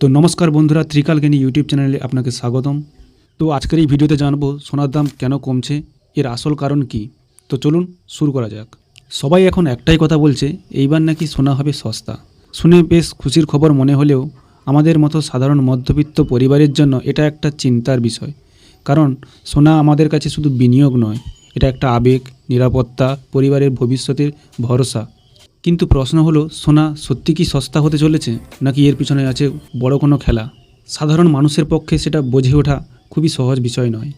তো নমস্কার বন্ধুরা, ত্রিকাল জ্ঞানী ইউটিউব চ্যানেলে আপনাকে স্বাগতম। তো আজকের এই ভিডিওতে জানব সোনার দাম কেন কমছে, এর আসল কারণ কি? তো চলুন শুরু করা যাক। সবাই এখন একটাই কথা বলছে, এইবার নাকি সোনা হবে সস্তা। শুনে বেশ খুশির খবর মনে হলেও আমাদের মতো সাধারণ মধ্যবিত্ত পরিবারের জন্য এটা একটা চিন্তার বিষয়। কারণ সোনা আমাদের কাছে শুধু বিনিয়োগ নয়, এটা একটা আবেগ, নিরাপত্তা, পরিবারের ভবিষ্যতের ভরসা। কিন্তু প্রশ্ন হলো, সোনা সত্যি কি সস্তা হতে চলেছে, নাকি এর পিছনে আছে বড় কোনো খেলা? সাধারণ মানুষের পক্ষে সেটা বোঝে ওঠা খুবই সহজ বিষয় নয়।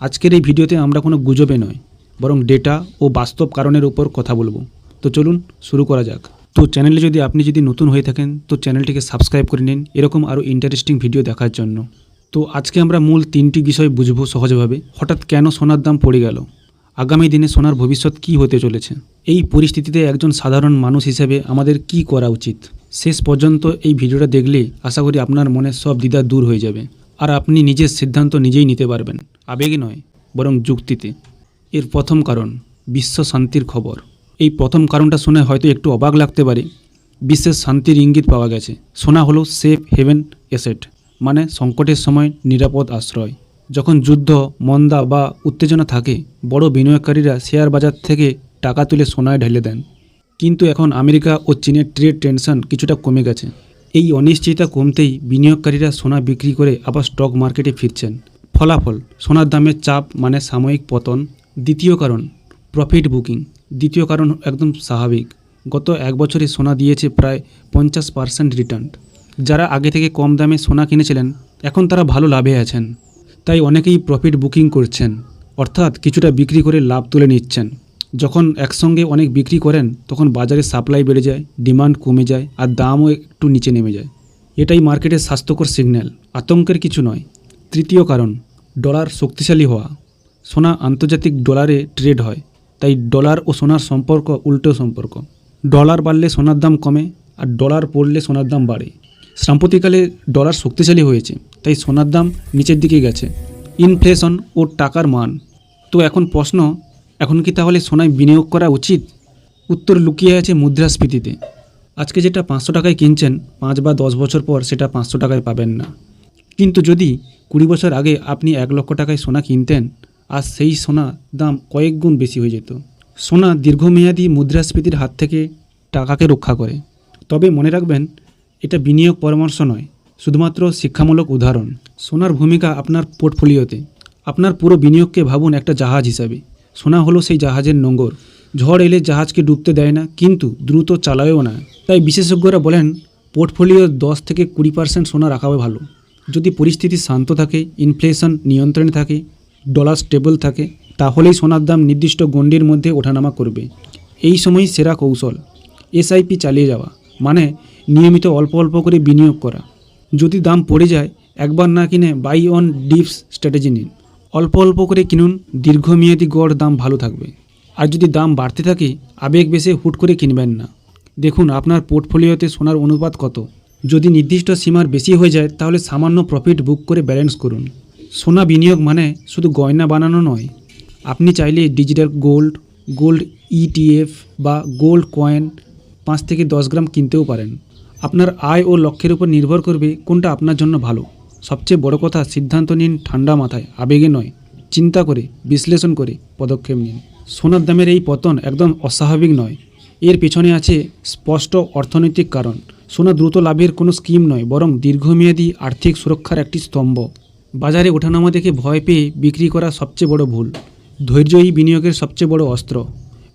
আজকের এই ভিডিওতে আমরা কোনো গুজবে নয়, বরং ডেটা ও বাস্তব কারণের উপর কথা বলব। তো চলুন শুরু করা যাক। তো চ্যানেলে যদি আপনি যদি নতুন হয়ে থাকেন, তো চ্যানেলটিকে সাবস্ক্রাইব করে নিন এরকম আরও ইন্টারেস্টিং ভিডিও দেখার জন্য। তো আজকে আমরা মূল তিনটি বিষয় বুঝব সহজভাবে। হঠাৎ কেন সোনার দাম পড়ে গেল? আগামী দিনে সোনার ভবিষ্যৎ কি হতে চলেছে? এই পরিস্থিতিতে একজন সাধারণ মানুষ হিসেবে আমাদের কি করা উচিত? শেষ পর্যন্ত এই ভিডিওটা দেখলে আশা করি আপনার মনে সব দ্বিধা দূর হয়ে যাবে। আর আপনি নিজের সিদ্ধান্ত নিজেই নিতে পারবেন। আবেগে নয়, বরং যুক্তিতে। এর প্রথম কারণ, বিশ্ব শান্তির খবর। এই প্রথম কারণটা শুনে হয়তো একটু অবাক লাগতে পারে। বিশ্বের শান্তির ইঙ্গিত পাওয়া গেছে। সোনা হলো সেফ হেভেন এসেট মানে সংকটের সময় নিরাপদ আশ্রয়। যখন যুদ্ধ, মন্দা বা উত্তেজনা থাকে, বড় বিনিয়োগকারীরা শেয়ার বাজার থেকে টাকা তুলে সোনায় ঢেলে দেন। কিন্তু এখন আমেরিকা ও চীনের ট্রেড টেনশন কিছুটা কমে গেছে। এই অনিশ্চয়তা কমতেই বিনিয়োগকারীরা সোনা বিক্রি করে আবার স্টক মার্কেটে ফিরছেন। ফলাফল, সোনার দামের চাপ মানে সাময়িক পতন। দ্বিতীয় কারণ, প্রফিট বুকিং। দ্বিতীয় কারণ একদম স্বাভাবিক। গত এক বছরে সোনা দিয়েছে প্রায় পঞ্চাশ পার্সেন্ট রিটার্ন। যারা আগে থেকে কম দামে সোনা কিনেছিলেন, এখন তারা ভালো লাভে আছেন। তাই অনেকেই প্রফিট বুকিং করছেন, অর্থাৎ কিছুটা বিক্রি করে লাভ তুলে নিচ্ছেন। যখন একসঙ্গে অনেক বিক্রি করেন, তখন বাজারে সাপ্লাই বেড়ে যায় ডিমান্ড কমে যায়, আর দামও একটু নিচে নেমে যায়। এটাই মার্কেটের স্বাস্থ্যকর সিগন্যাল আতঙ্কের কিছু নয়। তৃতীয় কারণ ডলার শক্তিশালী হওয়া। সোনা আন্তর্জাতিক ডলারে ট্রেড হয়, তাই ডলার ও সোনার সম্পর্ক উল্টো সম্পর্ক। ডলার বাড়লে সোনার দাম কমে, আর ডলার পড়লে সোনার দাম বাড়ে। সাম্প্রতিককালে ডলার শক্তিশালী হয়েছে। তাই সোনার দাম নিচের দিকে গেছে। ইনফ্লেশন ও টাকার মান। তো এখন প্রশ্ন, এখন কি তাহলে সোনায় বিনিয়োগ করা উচিত? উত্তর লুকিয়ে আছে মুদ্রাস্ফীতিতে। আজকে যেটা পাঁচশো টাকায় কিনছেন, পাঁচ বা দশ বছর পর সেটা পাঁচশো টাকায় পাবেন না। কিন্তু যদি কুড়ি বছর আগে আপনি এক লক্ষ টাকায় সোনা কিনতেন আর সেই সোনা দাম কয়েক গুণ বেশি হয়ে যেত। সোনা দীর্ঘমেয়াদী মুদ্রাস্ফীতির হাত থেকে টাকাকে রক্ষা করে। তবে মনে রাখবেন, এটা বিনিয়োগ পরামর্শ নয়। শুধুমাত্র শিক্ষামূলক উদাহরণ। সোনার ভূমিকা আপনার পোর্টফোলিওতে। আপনার পুরো বিনিয়োগকে ভাবুন একটা জাহাজ হিসাবে। সোনা হলো সেই জাহাজের নোঙর। ঝড় এলে জাহাজকে ডুবতে দেয় না, কিন্তু দ্রুত চালায়ও না। তাই বিশেষজ্ঞরা বলেন পোর্টফোলিওর দশ থেকে কুড়ি পার্সেন্ট সোনা রাখা ভালো। যদি পরিস্থিতি শান্ত থাকে, ইনফ্লেশন নিয়ন্ত্রণে থাকে, ডলার স্টেবল থাকে, তাহলেই সোনার দাম নির্দিষ্ট গণ্ডির মধ্যে ওঠানামা করবে। এই সময়ই সেরা কৌশল। এসআইপি চালিয়ে যাওয়া মানে নিয়মিত অল্প অল্প করে বিনিয়োগ করা। যদি দাম পড়ে যায়, একবার না কিনে বাই অন ডিপস স্ট্র্যাটেজি নিন। অল্প অল্প করে কিনুন, দীর্ঘমেয়াদী গড় দাম ভালো থাকবে। আর যদি দাম বাড়তে থাকে, আবেগ বেশে হুট করে কিনবেন না। দেখুন, আপনার পোর্টফোলিওতে সোনার অনুপাত কত। যদি নির্দিষ্ট সীমার বেশি হয়ে যায়, তাহলে সামান্য প্রফিট বুক করে ব্যালেন্স করুন। সোনা বিনিয়োগ মানে শুধু গয়না বানানো নয়। আপনি চাইলে ডিজিটাল গোল্ড গোল্ড ইটিএফ বা গোল্ড কয়েন পাঁচ থেকে দশ গ্রাম কিনতেও পারেন। আপনার আয় ও লক্ষ্যের উপর নির্ভর করবে কোনটা আপনার জন্য ভালো। সবচেয়ে বড় কথা, সিদ্ধান্ত নিন ঠান্ডা মাথায়, আবেগে নয়। চিন্তা করে, বিশ্লেষণ করে, পদক্ষেপ নিন। সোনার দামের এই পতন একদম অস্বাভাবিক নয়। এর পেছনে আছে স্পষ্ট অর্থনৈতিক কারণ। সোনা দ্রুত লাভের কোনো স্কিম নয়, বরং দীর্ঘমেয়াদী আর্থিক সুরক্ষার একটি স্তম্ভ। বাজারে ওঠানামা দেখে ভয় পেয়ে বিক্রি করা সবচেয়ে বড় ভুল। ধৈর্যই বিনিয়োগের সবচেয়ে বড় অস্ত্র।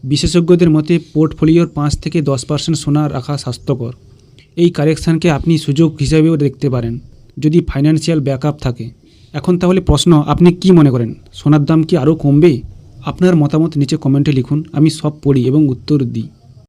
বিশেষজ্ঞদের মতে, পোর্টফোলিওর পাঁচ থেকে দশ পার্সেন্ট সোনা রাখা স্বাস্থ্যকর। এই কারেকশানকে আপনি সুযোগ হিসাবেও দেখতে পারেন। যদি ফাইন্যান্সিয়াল ব্যাকআপ থাকে। এখন তাহলে প্রশ্ন, আপনি কি মনে করেন? সোনার দাম কি আরও কমবে? আপনার মতামত নিচে কমেন্টে লিখুন, আমি সব পড়ি এবং উত্তর দিই।